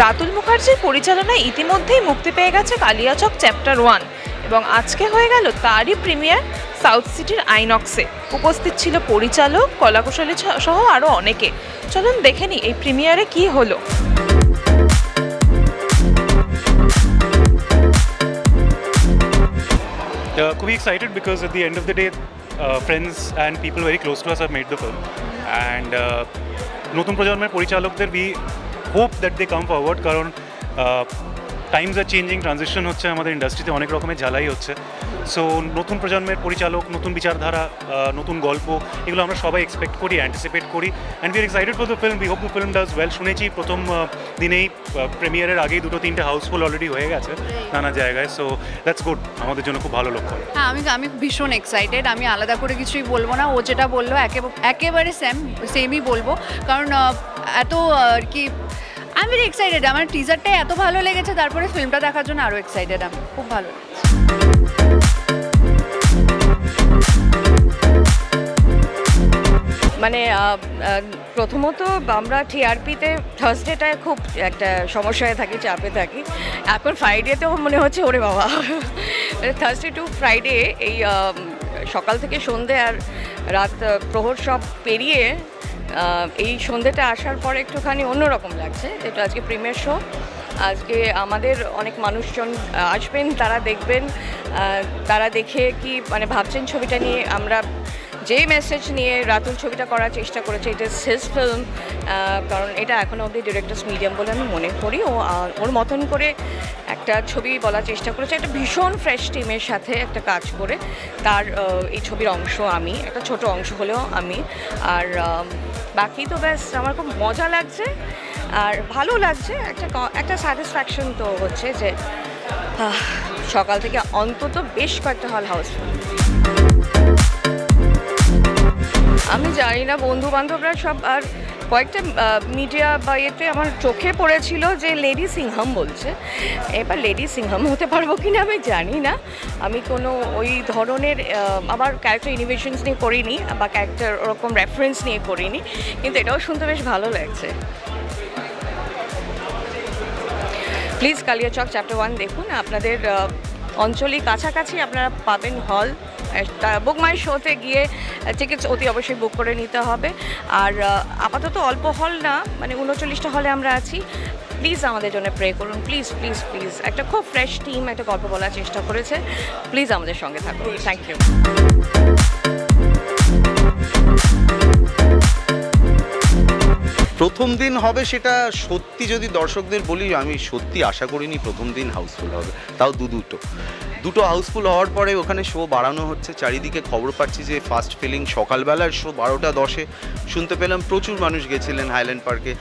চ্যাটার্জির পরিচালনায় ইতিমধ্যেই মুক্তি পেয়ে গেছে কালিয়াচক চ্যাপ্টার ওয়ান এবং আজকে হয়ে গেল তারই প্রিমিয়ার সাউথ সিটির আইনক্সে। উপস্থিত ছিল পরিচালক কলাকুশলী সহ আরও অনেকে। চলুন দেখে নিই এই প্রিমিয়ারে কি হলো। Uh, খুবই excited because at the end of the day, uh, friends and people very close to us have uh, নতুন প্রজন্মের পরিচালকদের we hope that they come forward কারণ টাইমস আর চেঞ্জিং ট্রানজিশন হচ্ছে আমাদের ইন্ডাস্ট্রিতে অনেক রকমের জ্বালাই হচ্ছে। সো নতুন প্রজন্মের পরিচালক, নতুন বিচারধারা নতুন গল্প, এগুলো আমরা সবাই এক্সপেক্ট করি অ্যান্টিসিপেট করি। And we are excited for the film we hope the film does well শুনেছি প্রথম দিনেই প্রিমিয়ারের আগেই দুটো, তিনটে হাউসফুল অলরেডি হয়ে গেছে নানা জায়গায়। সো দ্যাটস গুড আমাদের জন্য খুব ভালো লক্ষণ হ্যাঁ আমি আমি ভীষণ এক্সাইটেড আমি আলাদা করে কিছুই বলব না। ও যেটা বলল একেবারে সেম সেমই বলব। কারণ এত আর কি ভেরি এক্সাইটেড আমার টিজারটাই এত ভালো লেগেছে, তারপরে ফিল্মটা দেখার জন্য আরও এক্সাইটেড আমি। খুব ভালো মানে প্রথমত আমরা টিআরপিতে থার্সডেটায় খুব একটা সমস্যায় থাকি, চাপে থাকি। এখন ফ্রাইডেতেও মনে হচ্ছে, ওরে বাবা। থার্সডে টু ফ্রাইডে এই সকাল থেকে সন্ধে আর রাত প্রহর সব পেরিয়ে এই সন্ধেটা আসার পরে একটুখানি অন্যরকম লাগছে। যেটা আজকে প্রেমের শো। আজকে আমাদের অনেক মানুষজন আসবেন, তারা দেখবেন তারা দেখে কি মানে ভাবছেন ছবিটা নিয়ে। আমরা যে মেসেজ নিয়ে রাতুল ছবিটা করার চেষ্টা করেছে এটা হিজ ফিল্ম কারণ এটা এখনও অবধি ডিরেক্টার্স মিডিয়াম বলে আমি মনে করি। ও ওর মতন করে একটা ছবি বলার চেষ্টা করেছে। একটা ভীষণ ফ্রেশ টিমের সাথে একটা কাজ করে তার এই ছবির অংশ আমি, একটা ছোট অংশ হলেও আমি। আর বাকি তো ব্যাস, আমার খুব মজা লাগছে। আর ভালো লাগছে, একটা একটা স্যাটিসফ্যাকশন তো হচ্ছে যে সকাল থেকে অন্তত বেশ কয়েকটা হল হাউসফুল আমি জানি না বন্ধু বান্ধবরা সব আর কয়েকটা মিডিয়া বা এতে আমার চোখে পড়েছিল যে লেডি সিংহাম বলছে। এবার লেডি সিংহাম হতে পারব কি না আমি জানি না। আমি কোনো ওই ধরনের আবার ক্যারেক্টার ইনোভেশনস নিয়ে করিনি বা ক্যারেক্টার ওরকম রেফারেন্স নিয়ে করিনি, কিন্তু এটাও শুনতে বেশ ভালো লাগছে। প্লিজ কালিয়াচক চ্যাপ্টার ওয়ান দেখুন। আপনাদের অঞ্চলে কাছাকাছি আপনারা পাবেন হল বুক মাই শোতে গিয়ে টিকিটস অতি অবশ্যই বুক করে নিতে হবে। আর আপাতত অল্প হল না মানে উনচল্লিশটা হলে আমরা আছি। প্লিজ আমাদের জন্য প্রে করুন। প্লিজ প্লিজ প্লিজ একটা খুব ফ্রেশ টিম একটা গল্প বলার চেষ্টা করেছে। প্লিজ আমাদের সঙ্গে থাকুন। থ্যাংক ইউ প্রথম দিন হবে সেটা সত্যি যদি দর্শকদের বলি, আমি সত্যি আশা করিনি প্রথম দিন হাউসফুল হবে। তাও দু দুটো দুটো হাউসফুল হওয়ার পরে ওখানে শো বাড়ানো হচ্ছে। চারিদিকে খবর পাচ্ছি যে ফার্স্ট ফিলিং সকালবেলার শো বারোটা দশে। শুনতে পেলাম প্রচুর মানুষ গেছিলেন হাইল্যান্ড পার্কে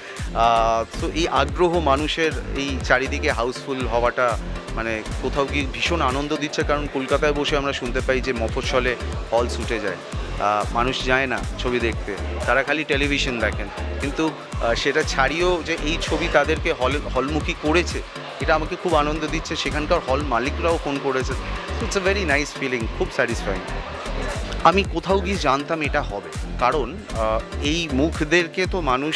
তো এই আগ্রহ মানুষের এই চারিদিকে হাউসফুল হওয়াটা মানে কোথাও কি ভীষণ আনন্দ দিচ্ছে। কারণ কলকাতায় বসে আমরা শুনতে পাই যে মফস্বলে হল ছুটে যায়। মানুষ যায় না ছবি দেখতে। তারা খালি টেলিভিশন দেখেন। কিন্তু সেটা ছাড়িয়েও যে এই ছবি তাদেরকে হল হলমুখী করেছে এটা আমাকে খুব আনন্দ দিচ্ছে। সেখানকার হল মালিকরাও ফোন করেছে। It's a very nice feeling খুব স্যাটিসফাইং আমি কোথাও গিয়ে জানতাম এটা হবে। কারণ এই মুখদেরকে তো মানুষ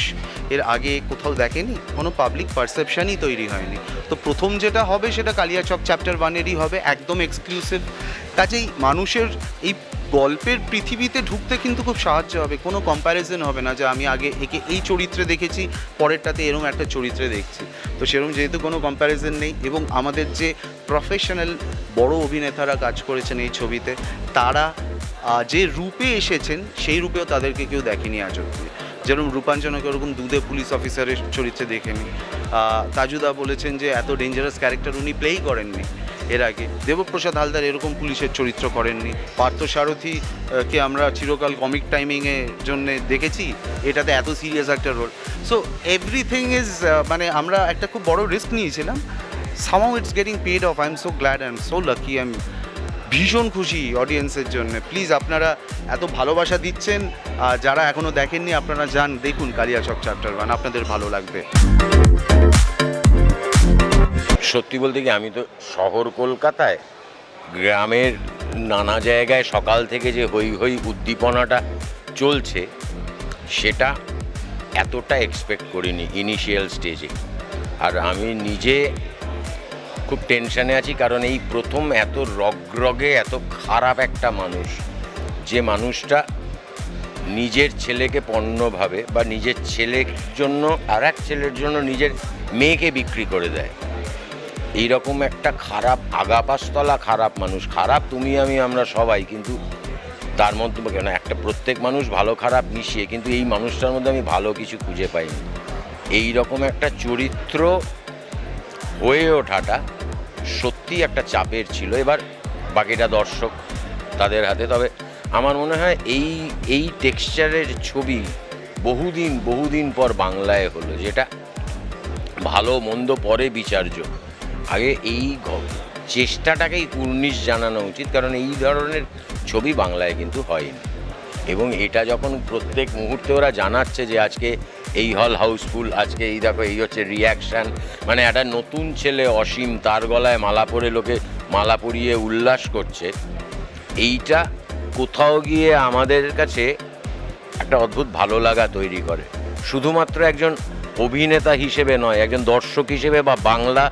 এর আগে কোথাও দেখেনি, কোনো পাবলিক পারসেপশনই তৈরি হয়নি। তো প্রথম যেটা হবে সেটা কালিয়াচক চ্যাপ্টার ওয়ানেরই হবে, একদম এক্সক্লুসিভ কাজেই মানুষের এই গল্পের পৃথিবীতে ঢুকতে কিন্তু খুব সাহায্য হবে, কোনো কম্প্যারিজন হবে না যে আমি আগে একে এই চরিত্রে দেখেছি, পরেরটাতে এরম একটা চরিত্রে দেখছি। তো সেরকম যেহেতু কোনো কম্প্যারিজন নেই এবং আমাদের যে প্রফেশনাল বড় অভিনেতারা কাজ করেছেন এই ছবিতে, তারা যে রূপে এসেছেন, সেই রূপেও তাদেরকে কেউ দেখেনি আজ অব্দি যেরকম রূপাঞ্জনকে ওরকম দুধে পুলিশ অফিসারের চরিত্রে দেখেনি। তাজুদা বলেছেন যে, এত ডেঞ্জারাস ক্যারেক্টার উনি প্লেই করেননি। এর আগে। দেবপ্রসাদ হালদার এরকম পুলিশের চরিত্র করেননি। পার্থ সারথী কে আমরা চিরকাল কমিক টাইমিংয়ে জন্যে দেখেছি, এটাতে এত সিরিয়াস একটা রোল সো এভরিথিং ইজ মানে আমরা একটা খুব বড় রিস্ক নিয়েছিলাম। সামাও it's getting paid off I am so glad I am so lucky I am ভীষণ খুশি অডিয়েন্সের জন্য। প্লিজ আপনারা এত ভালোবাসা দিচ্ছেন, আর যারা এখনও দেখেননি, আপনারা যান, দেখুন কালিয়াচক চ্যাপ্টার ওয়ান আপনাদের ভালো লাগবে। সত্যি বলতে কি, আমি তো শহর কলকাতায়, গ্রামের নানা জায়গায় সকাল থেকে যে হই হই উদ্দীপনাটা চলছে, সেটা এতটা এক্সপেক্ট করিনি ইনিশিয়াল স্টেজে আর আমি নিজে খুব টেনশানে আছি, কারণ এই প্রথম এত রগরগে, এত খারাপ একটা মানুষ, যে মানুষটা নিজের ছেলেকে পণ্যভাবে বা নিজের ছেলের জন্য আর এক ছেলের জন্য নিজের মেয়েকে বিক্রি করে দেয়। এইরকম একটা খারাপ আগাপাস্তলা খারাপ মানুষ। খারাপ তুমি, আমি, আমরা সবাই, কিন্তু তার মধ্যে কেন? একটা প্রত্যেক মানুষ ভালো, খারাপ মিশিয়ে, কিন্তু এই মানুষটার মধ্যে আমি ভালো কিছু খুঁজে পাইনি। এই রকম একটা চরিত্র হয়ে ওঠাটা সত্যি একটা চাপের ছিল। এবার বাকিটা দর্শক তাদের হাতে। তবে আমার মনে হয় এই এই টেক্সচারের ছবি বহুদিন বহুদিন পর বাংলায় হলো, যেটা ভালো, মন্দ পরে বিচার্য। আগে এই চেষ্টাটাকেই কুর্নিশ জানানো উচিত, কারণ এই ধরনের ছবি বাংলায় কিন্তু হয়নি। এবং এটা যখন প্রত্যেক মুহূর্তে ওরা জানাচ্ছে যে আজকে এই হল হাউসফুল। আজকে এই দেখো, এই হচ্ছে রিয়াকশান মানে একটা নতুন ছেলে অসীম, তার গলায় মালা পরে লোকে মালা পরিয়ে উল্লাস করছে। এইটা কোথাও গিয়ে আমাদের কাছে একটা অদ্ভুত ভালো লাগা তৈরি করে। শুধুমাত্র একজন অভিনেতা হিসেবে নয়, একজন দর্শক হিসেবে বা বাংলা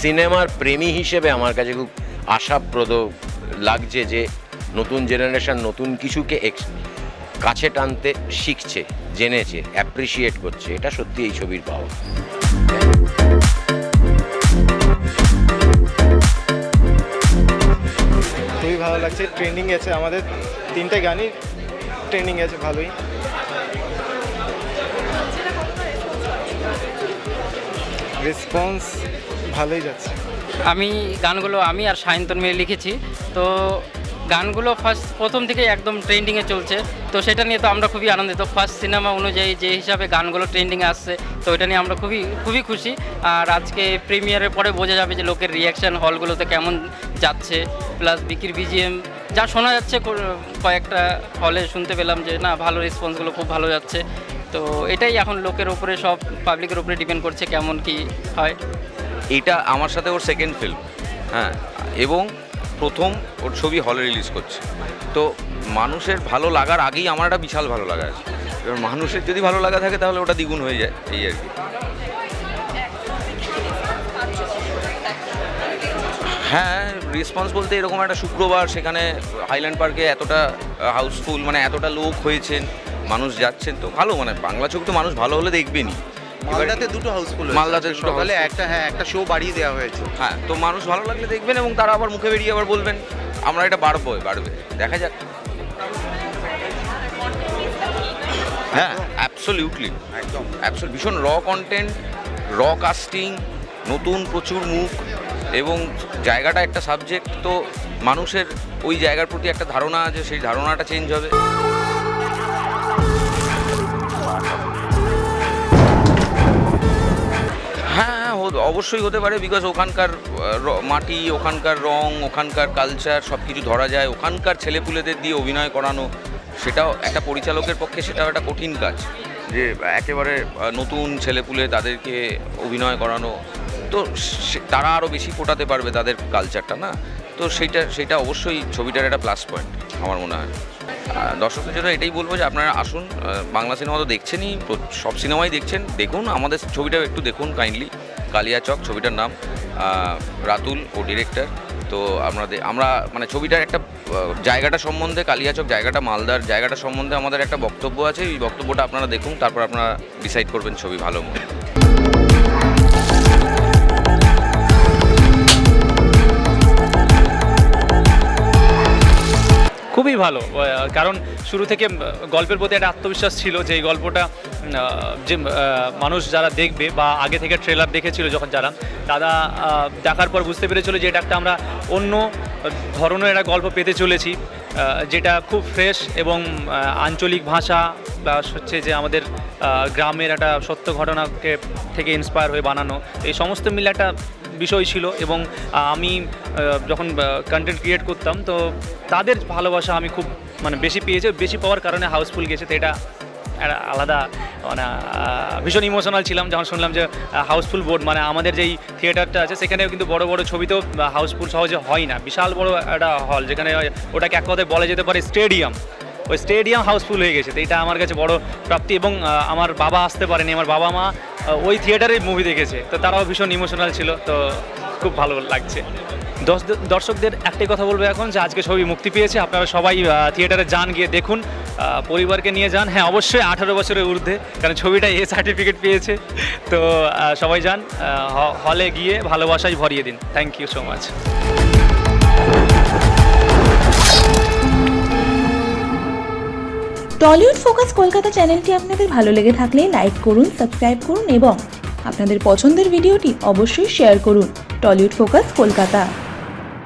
সিনেমার প্রেমী হিসেবে আমার কাছে খুব আশাপ্রদ লাগছে যে নতুন জেনারেশন নতুন কিছুকে কাছে টানতে শিখছে। জেনেছে অ্যাপ্রিসিয়েট করছে এটা সত্যি এই ছবির পাওয়া। খুবই ভালো লাগছে ট্রেন্ডিং গেছে আমাদের তিনটে গানই ট্রেন্ডিং গেছে ভালোই। রেসপন্স ভালোই যাচ্ছে। আমি গানগুলো আমি আর সায়ন্তন মিলে লিখেছি তো গানগুলো ফার্স্ট প্রথম থেকে একদম ট্রেন্ডিংয়ে চলছে। তো সেটা নিয়ে তো আমরা খুবই আনন্দিত। ফার্স্ট সিনেমা অনুযায়ী যে হিসাবে গানগুলো ট্রেন্ডিংয়ে আসছে, তো এটা নিয়ে আমরা খুবই খুবই খুশি। আর আজকে প্রিমিয়ারের পরে বোঝা যাবে যে লোকের রিয়াকশান হলগুলোতে কেমন যাচ্ছে। প্লাস বিকির বিজিএম যা শোনা যাচ্ছে কয়েকটা হলে শুনতে পেলাম যে না, ভালো রেসপন্সগুলো খুব ভালো যাচ্ছে। তো এটাই এখন লোকের উপরে, সব পাবলিকের উপরে ডিপেন্ড করছে কেমন কি হয়। এটা আমার সাথে ওর সেকেন্ড ফিল্ম হ্যাঁ। এবং প্রথম ওর ছবি হলে রিলিজ করছে। তো মানুষের ভালো লাগার আগেই আমার একটা বিশাল ভালো লাগা আছে। এবার মানুষের যদি ভালো লাগা থাকে, তাহলে ওটা দ্বিগুণ হয়ে যায়, এই আর কি। হ্যাঁ রেসপন্স বলতে এরকম একটা শুক্রবার সেখানে হাইল্যান্ড পার্কে এতটা হাউসফুল মানে এতটা লোক হয়েছেন, মানুষ যাচ্ছেন, তো ভালো মানে বাংলা ছবি তো মানুষ ভালো হলে দেখবেনই। মালদাতে দুটো হাউসফুল মালদাতে দুটো houseful। একটা হ্যাঁ একটা শো বাড়িয়ে দেওয়া হয়েছে। হ্যাঁ তো মানুষ ভালো লাগলে দেখবেন এবং তারা আবার মুখে বেরিয়ে আবার বলবেন আমরা এটা বাড়বো বাড়বে। দেখা যাক। হ্যাঁ অ্যাবসলিউটলি একদম। অ্যাবসল ভীষণ র কন্টেন্ট র কাস্টিং নতুন প্রচুর মুখ এবং জায়গাটা একটা সাবজেক্ট তো মানুষের ওই জায়গার প্রতি একটা ধারণা আছে সেই ধারণাটা চেঞ্জ হবে। হ্যাঁ হ্যাঁ, অবশ্যই হতে পারে বিকজ ওখানকার মাটি ওখানকার রং ওখানকার কালচার সব কিছু ধরা যায়। ওখানকার ছেলেপুলেদের দিয়ে অভিনয় করানো সেটাও একটা পরিচালকের পক্ষে সেটাও একটা কঠিন কাজ। যে একেবারে নতুন ছেলেপুলে তাদেরকে অভিনয় করানো তো তারা আরও বেশি ফোটাতে পারবে তাদের কালচারটা না? তো সেইটা সেটা অবশ্যই ছবিটার একটা প্লাস পয়েন্ট আমার মনে হয়। দর্শকদের জন্য এটাই বলব যে আপনারা আসুন বাংলা সিনেমা তো দেখছেনই সব সিনেমাই দেখছেন, দেখুন, আমাদের ছবিটাও একটু দেখুন কাইন্ডলি কালিয়াচক ছবিটার নাম রাতুল ও ডিরেক্টর তো আমরা আমরা মানে ছবিটার একটা জায়গাটা সম্বন্ধে কালিয়াচক জায়গাটা, মালদার জায়গাটা সম্বন্ধে আমাদের একটা বক্তব্য আছে, এই বক্তব্যটা আপনারা দেখুন, তারপর আপনারা ডিসাইড করবেন ছবি ভালো মন্দ। খুবই ভালো। কারণ শুরু থেকে গল্পের প্রতি একটা আত্মবিশ্বাস ছিল যে এই গল্পটা যে মানুষ যারা দেখবে বা আগে থেকে ট্রেলার দেখেছিল যখন যারা তারা দেখার পর বুঝতে পেরেছিল যে এটা একটা আমরা অন্য ধরনের একটা গল্প পেতে চলেছি। যেটা খুব ফ্রেশ এবং আঞ্চলিক ভাষা প্লাস হচ্ছে যে আমাদের গ্রামের একটা সত্য ঘটনাকে থেকে ইন্সপায়ার হয়ে বানানো, এই সমস্ত মিলে একটা বিষয় ছিল এবং আমি যখন কন্টেন্ট ক্রিয়েট করতাম তো তাদের ভালোবাসা আমি খুব মানে বেশি পেয়েছি, বেশি পাওয়ার কারণে হাউসফুল গেছে, তো এটা আলাদা মানে ভীষণ ইমোশনাল ছিলাম যখন শুনলাম যে হাউসফুল বোর্ড মানে আমাদের যেই থিয়েটারটা আছে, সেখানেও কিন্তু বড় বড় ছবিতেও হাউসফুল সহজে হয় না। বিশাল বড় একটা হল যেখানে ওটাকে এক কথায় বলা যেতে পারে স্টেডিয়াম ওই স্টেডিয়াম হাউসফুল হয়ে গেছে। তো এটা আমার কাছে বড় প্রাপ্তি এবং আমার বাবা আসতে পারেনি, আমার বাবা মা ওই থিয়েটারে মুভি দেখেছে। তো তারাও ভীষণ ইমোশনাল ছিল। তো খুব ভালো লাগছে। দর্শকদের একটাই কথা বলব এখন যে আজকে ছবি মুক্তি পেয়েছে। আপনারা সবাই থিয়েটারে যান, গিয়ে দেখুন। পরিবারকে নিয়ে যান। হ্যাঁ অবশ্যই আঠারো বছরের ঊর্ধ্বে, কারণ ছবিটা এ সার্টিফিকেট পেয়েছে। তো সবাই যান হলে গিয়ে ভালোবাসায় ভরিয়ে দিন। Thank you so much Tollywood focus Kolkata চ্যানেলটি আপনাদের ভালো লেগে থাকলে লাইক করুন, সাবস্ক্রাইব করুন এবং আপনাদের পছন্দের ভিডিওটি অবশ্যই শেয়ার করুন। টলিউড ফোকাস কলকাতা।